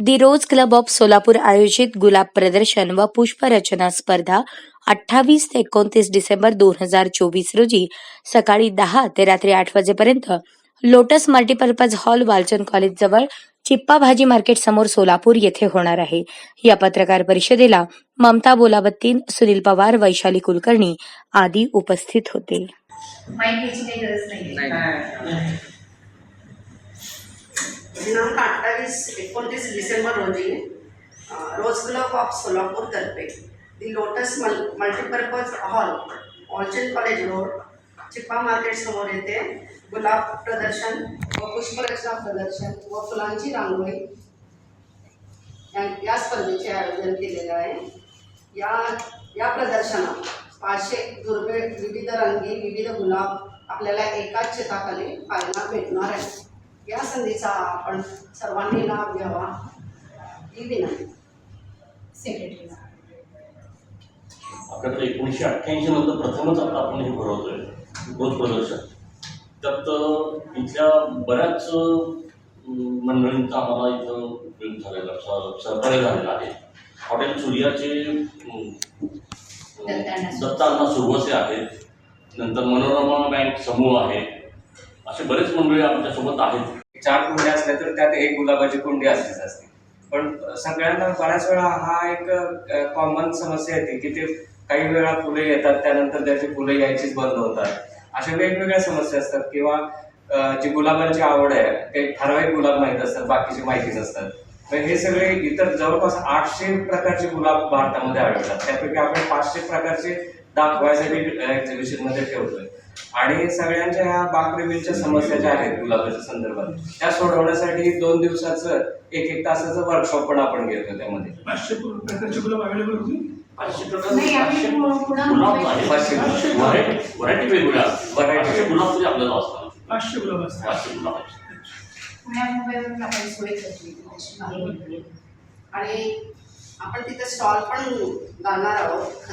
The rose club of Solapur आयोजित गुलाब प्रदर्शन व पुष्परचना स्पर्धा अठ्ठावीस ते एकोणतीस डिसेंबर दोन हजार चोवीस रोजी सकाळी दहा ते रात्री आठ वाजेपर्यंत lotus multipurpose hall Walchand college जवळ चिप्पा भाजी मार्केट समोर सोलापूर येथे होणार आहे. या पत्रकार परिषदेला ममता बोलावत्तीन सुनील पवार वैशाली कुलकर्णी आदी उपस्थित होते. दिनांक अठ्ठावीस एकोणतीस डिसेंबर रोजी अ, रोज क्लब ऑफ सोलापूरतर्फे दी लोटस मल multipurpose hall Walchand college road Chippa market समोर येथे गुलाब प्रदर्शन व पुष्परचना प्रदर्शन व फुलांची रांगोळी या स्पर्धेचे आयोजन केलेले आहे. या या प्रदर्शनात पाचशे दुर्मिळ विविध रंगी विविध गुलाब आपल्याला एकाच चिताखाली पाहायला भेटणार आहे या संधीचा आपण सर्वांनी लाभ घ्यावा. ही विनंती. सेक्रेटरीला. आपल्याकडे एकोणीसशे अठ्ठ्याऐंशी नंतर प्रथमच आता आपण हे भरवतोय. रोज प्रदर्शन त्यात इथल्या बऱ्याच मंडळींचा आम्हाला इथं उपयोग झालेला सहकार्य झालेला आहे. हॉटेल सूर्याचे दत्तांना सुरवसे आहेत. नंतर मनोरमा बँक समूह आहे. असे बरेच मंडळी आमच्यासोबत आहेत. चार कुंड्या असल्या तर त्यात एक गुलाबाची कुंडी असलीच असते. पण सगळ्यांना बऱ्याच वेळा हा एक कॉमन समस्या येते की ते काही वेळा फुले येतात त्यानंतर त्याची फुले यायचीच बंद होतात. अशा वेगवेगळ्या समस्या असतात किंवा जी गुलाबांची आवड आहे ते ठराविक गुलाब माहीत असतात बाकीचे माहिती नसतात हे सगळे इतर जवळपास आठशे प्रकारचे गुलाब भारतामध्ये आढळतात. त्यापैकी आपण पाचशे प्रकारचे दाखवायसाठी एक्झिबिशनमध्ये ठेवतोय आणि सगळ्यांच्या ह्या बागप्रेमींच्या समस्या ज्या आहेत गुलाबाच्या संदर्भात त्या सोडवण्यासाठी दोन दिवसाचं एक एक तासाचं वर्कशॉप पण आपण घेतो त्यामध्ये पाचशे प्रकारचे गुलाब अवेलेबल होती पाचशे गुलाब. व्हरायटी वेगवेगळ्या पाचशे गुलाब तरी आपल्याला असतात पाचशे गुलाब असतात पाचशे गुलाब आणि आपण तिथे स्टॉल पण घालणार आहोत